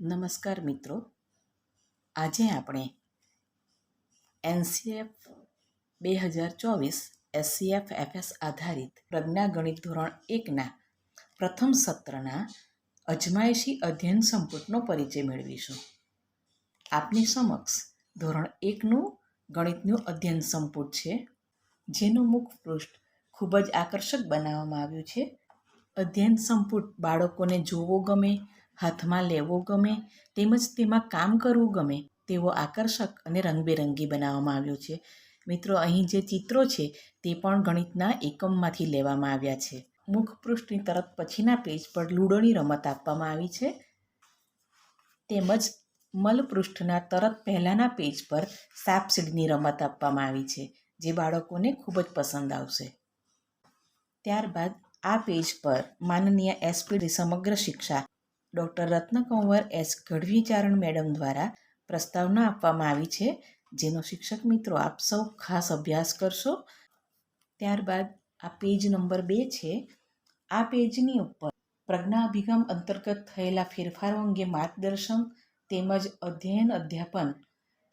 નમસ્કાર મિત્રો. આજે આપણે એનસીએફ બે હજાર ચોવીસ, એસસીએફ એફએસ આધારિત પ્રજ્ઞા ગણિત ધોરણ એકના પ્રથમ સત્રના અજમાયશી અધ્યયન સંપુટનો પરિચય મેળવીશું. આપની સમક્ષ ધોરણ એકનું ગણિતનું અધ્યયન સંપુટ છે, જેનું મુખ પૃષ્ઠ ખૂબ જ આકર્ષક બનાવવામાં આવ્યું છે. અધ્યયન સંપુટ બાળકોને જોવો ગમે હાથમાં લેવો ગમે, તેમજ તેમાં કામ કરવું ગમે, તેવો આકર્ષક અને રંગબેરંગી બનાવવામાં આવ્યો છે. મિત્રો, અહીં જે ચિત્રો છે, તે પણ ગણિતના એકમમાંથી લેવામાં આવ્યા છે. મુખ પૃષ્ઠની તરત પછીના પેજ પર લૂડોની રમત આપવામાં આવી છે. તેમજ મલપૃષ્ઠના તરત પહેલાંના પેજ પર સાપસીડની રમત આપવામાં આવી છે, જે બાળકોને ખૂબ જ પસંદ આવશે. ત્યારબાદ આ પેજ પર માનનીય SPD Samagra Shiksha doctor Ratnakunvar S. Gadhavicharan madam દ્વારા પ્રસ્તાવના આપવામાં આવી છે, જેનો શિક્ષક મિત્રો આપ સૌ ખાસ અભ્યાસ કરશો. ત્યારબાદ આ પેજ નંબર બે છે. આ પેજની ઉપર પ્રજ્ઞા અભિગમ અંતર્ગત થયેલા ફેરફારો અંગે માર્ગદર્શન તેમજ અધ્યયન અધ્યાપન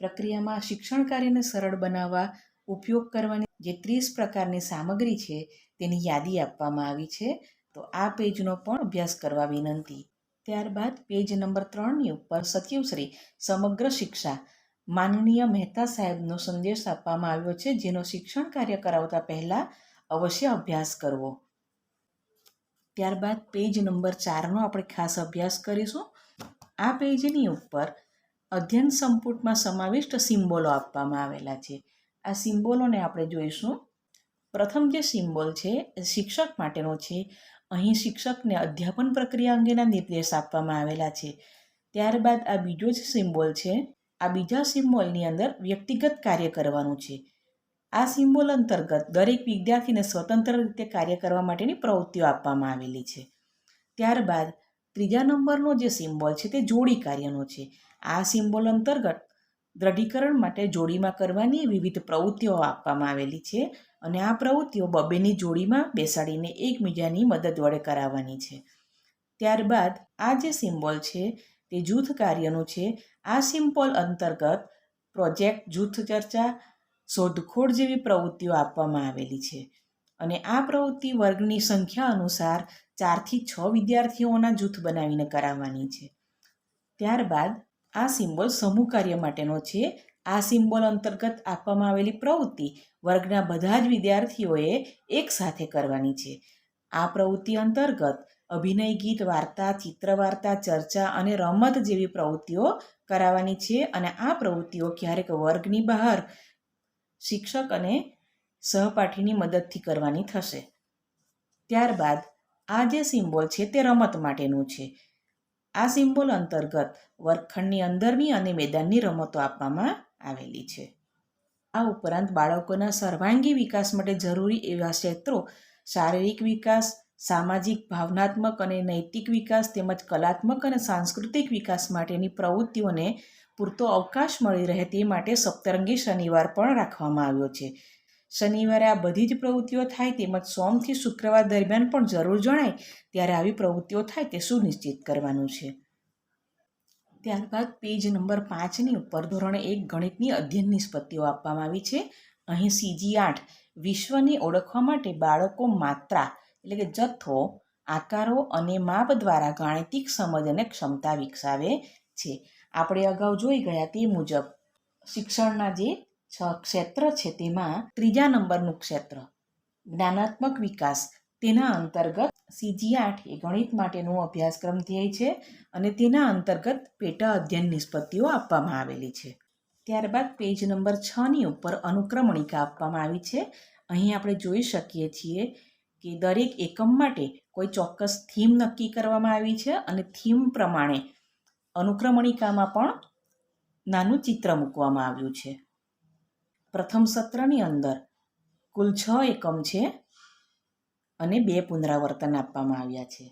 પ્રક્રિયામાં શિક્ષણ કાર્યને સરળ બનાવવા, ઉપયોગ કરવાની જે ત્રીસ પ્રકારની સામગ્રી છે તેની યાદી આપવામાં આવી છે. તો આ પેજનો પણ અભ્યાસ કરવા વિનંતી. ત્યારબાદ પેજ નંબર ત્રણની ઉપર સચિવશ્રી સમગ્ર શિક્ષા. માનનીય મહેતા સાહેબનો સંદેશ આપવામાં આવ્યો છે, જેનો શિક્ષણ કાર્ય કરાવતા પહેલાં અવશ્ય અભ્યાસ કરવો. ત્યારબાદ પેજ નંબર ચારનો આપણે ખાસ અભ્યાસ કરીશું. આ પેજની ઉપર અધ્યયન સંપુટમાં સમાવિષ્ટ સિમ્બોલો આપવામાં આવેલા છે. આ સિમ્બોલોને આપણે જોઈશું. પ્રથમ જે સિમ્બોલ છે શિક્ષક માટેનો છે. અહીં શિક્ષકને અધ્યાપન પ્રક્રિયા અંગેના નિર્દેશ આપવામાં આવેલા છે. ત્યારબાદ આ બીજો જ સિમ્બોલ છે. આ બીજા સિમ્બોલની અંદર વ્યક્તિગત કાર્ય કરવાનું છે. આ સિમ્બોલ અંતર્ગત દરેક વિદ્યાર્થીને સ્વતંત્ર રીતે કાર્ય કરવા માટેની પ્રવૃત્તિઓ આપવામાં આવેલી છે. ત્યારબાદ ત્રીજા નંબરનો જે સિમ્બોલ છે તે જોડી કાર્યનો છે. આ સિમ્બોલ અંતર્ગત દ્રઢીકરણ માટે જોડીમાં કરવાની વિવિધ પ્રવૃત્તિઓ આપવામાં આવેલી છે અને આ પ્રવૃત્તિઓ બબેની જોડીમાં બેસાડીને એકબીજાની મદદ વડે કરાવવાની છે. ત્યારબાદ આ જે સિમ્બોલ છે તે જૂથ કાર્યનું છે. આ સિમ્બોલ અંતર્ગત પ્રોજેક્ટ, જૂથ ચર્ચા, શોધખોળ જેવી પ્રવૃત્તિઓ આપવામાં આવેલી છે અને આ પ્રવૃત્તિ વર્ગની સંખ્યા અનુસાર ચારથી છ વિદ્યાર્થીઓના જૂથ બનાવીને કરાવવાની છે. ત્યારબાદ આ સિમ્બોલ સમૂહ કાર્ય માટેનો છે. આ સિમ્બોલ અંતર્ગત આપવામાં આવેલી પ્રવૃત્તિ વર્ગના બધા જ વિદ્યાર્થીઓએ એકસાથે કરવાની છે. આ પ્રવૃત્તિ અંતર્ગત અભિનય ગીત, વાર્તા ચિત્રવાર્તા ચર્ચા અને રમત જેવી પ્રવૃત્તિઓ કરાવવાની છે અને આ પ્રવૃત્તિઓ ક્યારેક વર્ગની બહાર શિક્ષક અને સહપાઠીની મદદથી કરવાની થશે. ત્યારબાદ આ જે સિમ્બોલ છે તે રમત માટેનું છે. આ સિમ્બોલ અંતર્ગત વર્ગખંડની અંદરની અને મેદાનની રમતો આપવામાં આવેલી છે. આ ઉપરાંત બાળકોના સર્વાંગી વિકાસ માટે જરૂરી એવા ક્ષેત્રો શારીરિક વિકાસ, સામાજિક, ભાવનાત્મક અને નૈતિક વિકાસ તેમજ કલાત્મક અને સાંસ્કૃતિક વિકાસ માટેની પ્રવૃત્તિઓને પૂરતો અવકાશ મળી રહે તે માટે સપ્તરંગી શનિવાર પણ રાખવામાં આવ્યો છે. શનિવારે આ બધી જ પ્રવૃત્તિઓ થાય તેમજ સોમથી શુક્રવાર દરમિયાન પણ જરૂર જણાય ત્યારે આવી પ્રવૃત્તિઓ થાય તે સુનિશ્ચિત કરવાનું છે. ત્યારબાદ પેજ નંબર પાંચની ઉપર ધોરણ એક ગણિતની અધ્યયન નિષ્પત્તિઓ આપવામાં આવી છે. અહીં સીજી આઠ, વિશ્વને ઓળખવા માટે બાળકો માત્રા એટલે કે જથ્થો, આકારો અને માપ દ્વારા ગાણિતિક સમજ અને ક્ષમતા વિકસાવે છે. આપણે અગાઉ જોઈ ગયા તે મુજબ શિક્ષણના જે છ ક્ષેત્ર છે તેમાં ત્રીજા નંબરનું ક્ષેત્ર. જ્ઞાનાત્મક વિકાસ. તેના અંતર્ગત સીજી આઠ એ ગણિત માટેનો અભ્યાસક્રમ ધ્યેય છે અને તેના અંતર્ગત પેટા અધ્યયન નિષ્પત્તિઓ આપવામાં આવેલી છે. ત્યારબાદ પેજ નંબર છની ઉપર અનુક્રમણિકા આપવામાં આવી છે. અહીં આપણે જોઈ શકીએ છીએ કે દરેક એકમ માટે કોઈ ચોક્કસ થીમ નક્કી કરવામાં આવી છે અને થીમ પ્રમાણે અનુક્રમણિકામાં પણ નાનું ચિત્ર મૂકવામાં આવ્યું છે. પ્રથમ સત્રની અંદર કુલ છ એકમ છે અને બે પુનરાવર્તન આપવામાં આવ્યા છે.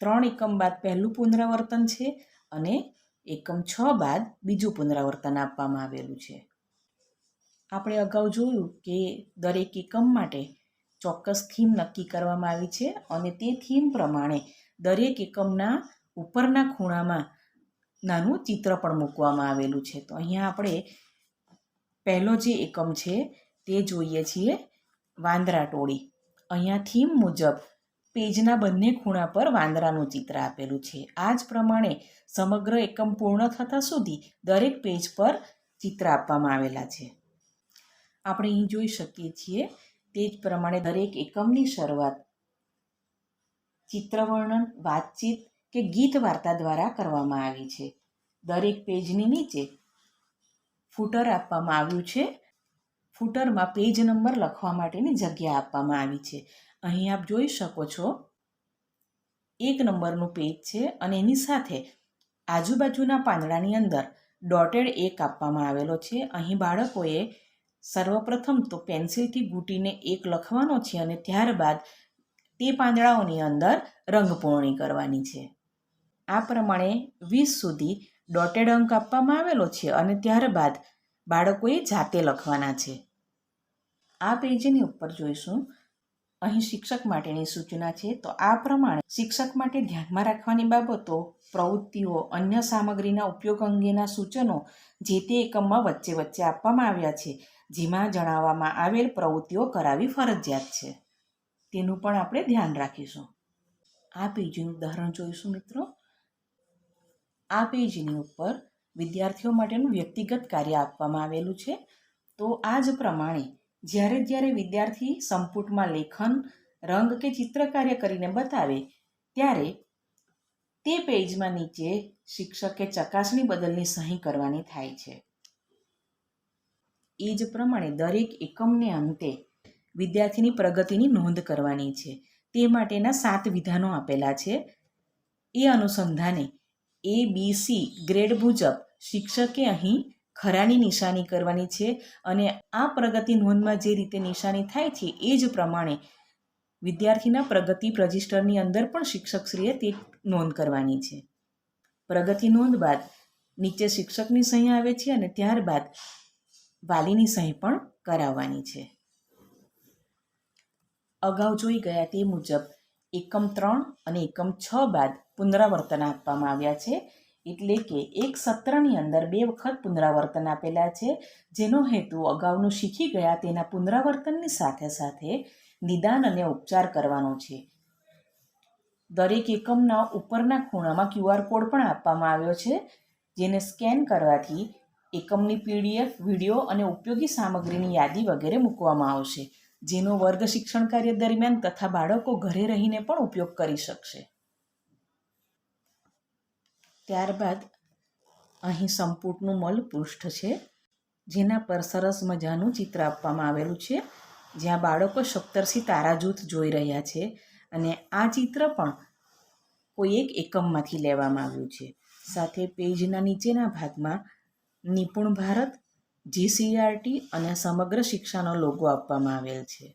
ત્રણ એકમ બાદ પહેલું પુનરાવર્તન છે અને એકમ છ બાદ બીજું પુનરાવર્તન આપવામાં આવેલું છે. આપણે અગાઉ જોયું કે દરેક એકમ માટે ચોક્કસ થીમ નક્કી કરવામાં આવી છે અને તે થીમ પ્રમાણે દરેક એકમના ઉપરના ખૂણામાં નાનું ચિત્ર પણ મૂકવામાં આવેલું છે. તો અહીંયા આપણે પહેલો જે એકમ છે તે જોઈએ છીએ વાંદરા ટોળી. અહીંયા થીમ મુજબ પેજના બંને ખૂણા પર વાંદરાનું ચિત્ર આપેલું છે. આ જ પ્રમાણે સમગ્ર એકમ પૂર્ણ થતાં સુધી દરેક પેજ પર ચિત્ર આપવામાં આવેલા છે. આપણે અહીં જોઈ શકીએ છીએ તે જ પ્રમાણે દરેક એકમની શરૂઆત ચિત્રવર્ણન, વાતચીત કે ગીત વાર્તા દ્વારા કરવામાં આવી છે. દરેક પેજની નીચે ફૂટર આપવામાં આવ્યું છે. ફૂટરમાં પેજ નંબર લખવા માટેની જગ્યા આપવામાં આવી છે. અહીં આપ જોઈ શકો છો, એક નંબરનું પેજ છે અને એની સાથે આજુબાજુના પાંદડાની અંદર ડોટેડ એક આપવામાં આવેલો છે. અહીં બાળકોએ સર્વપ્રથમ તો પેન્સિલથી ગૂંટીને એક લખવાનો છે અને ત્યારબાદ તે પાંદડાઓની અંદર રંગપૂર્ણી કરવાની છે. આ પ્રમાણે વીસ સુધી ડોટેડ અંક આપવામાં આવેલો છે અને ત્યારબાદ બાળકોએ જાતે લખવાના છે. આ પેજની ઉપર જોઈશું. અહીં શિક્ષક માટેની સૂચના છે. તો આ પ્રમાણે શિક્ષક માટે ધ્યાનમાં રાખવાની બાબતો, પ્રવૃત્તિઓ, અન્ય સામગ્રીના ઉપયોગ અંગેના સૂચનો જે તે એકમમાં વચ્ચે વચ્ચે આપવામાં આવ્યા છે, જેમાં જણાવવામાં આવેલ પ્રવૃત્તિઓ કરાવી ફરજિયાત છે. તેનું પણ આપણે ધ્યાન રાખીશું. આ પેજનું ઉદાહરણ જોઈશું મિત્રો. આ પેજની ઉપર વિદ્યાર્થીઓ માટેનું વ્યક્તિગત કાર્ય આપવામાં આવેલું છે. તો આ જ પ્રમાણે જ્યારે જ્યારે વિદ્યાર્થી સંપુટમાં લેખન, રંગ કે ચિત્રકાર્ય કરીને બતાવે, ત્યારે તે પેજમાં નીચે શિક્ષકે ચકાસણી બદલની સહી કરવાની થાય છે. એ જ પ્રમાણે દરેક એકમને અંતે વિદ્યાર્થીની પ્રગતિની નોંધ કરવાની છે. તે માટેના સાત વિધાનો આપેલા છે. એ અનુસંધાને એ, બી, સી ગ્રેડ મુજબ શિક્ષકે અહીં ખરાની નિશાની કરવાની છે અને આ પ્રગતિ નોંધમાં જે રીતે નિશાની થાય છે એ જ પ્રમાણે વિદ્યાર્થીના પ્રગતિ રજિસ્ટરની અંદર પણ શિક્ષકશ્રીએ તે નોંધ કરવાની છે. પ્રગતિ નોંધ બાદ નીચે શિક્ષકની સહી આવે છે અને ત્યારબાદ વાલીની સહી પણ કરાવવાની છે. અગાઉ જોઈ ગયા તે મુજબ એકમ ત્રણ અને એકમ છ બાદ પુનરાવર્તન આપવામાં આવ્યા છે. એટલે કે એક સત્રની અંદર બે વખત પુનરાવર્તન આપેલા છે, જેનો હેતુ અગાઉનું શીખી ગયા તેના પુનરાવર્તનની સાથે સાથે નિદાન અને ઉપચાર કરવાનો છે. દરેક એકમના ઉપરના ખૂણામાં ક્યુઆર કોડ પણ આપવામાં આવ્યો છે, જેને સ્કેન કરવાથી એકમની પીડીએફ વીડિયો અને ઉપયોગી સામગ્રીની યાદી વગેરે મૂકવામાં આવશે. જેનો વર્ગ શિક્ષણ કાર્ય દરમિયાન તથા બાળકો ઘરે રહીને પણ ઉપયોગ કરી શકશે. ત્યારબાદ અહીં સંપુટનું મલ પૃષ્ઠ છે, જેના પર સરસ મજાનું ચિત્ર આપવામાં આવેલું છે. જ્યાં બાળકો સપ્તર્ષી તારા જૂથ જોઈ રહ્યા છે અને આ ચિત્ર પણ કોઈ એક એકમમાંથી લેવામાં આવ્યું છે. સાથે પેજના નીચેના ભાગમાં નિપુણ ભારત જીસીઆરટી અને સમગ્ર શિક્ષાનો લોગો આપવામાં આવેલ છે.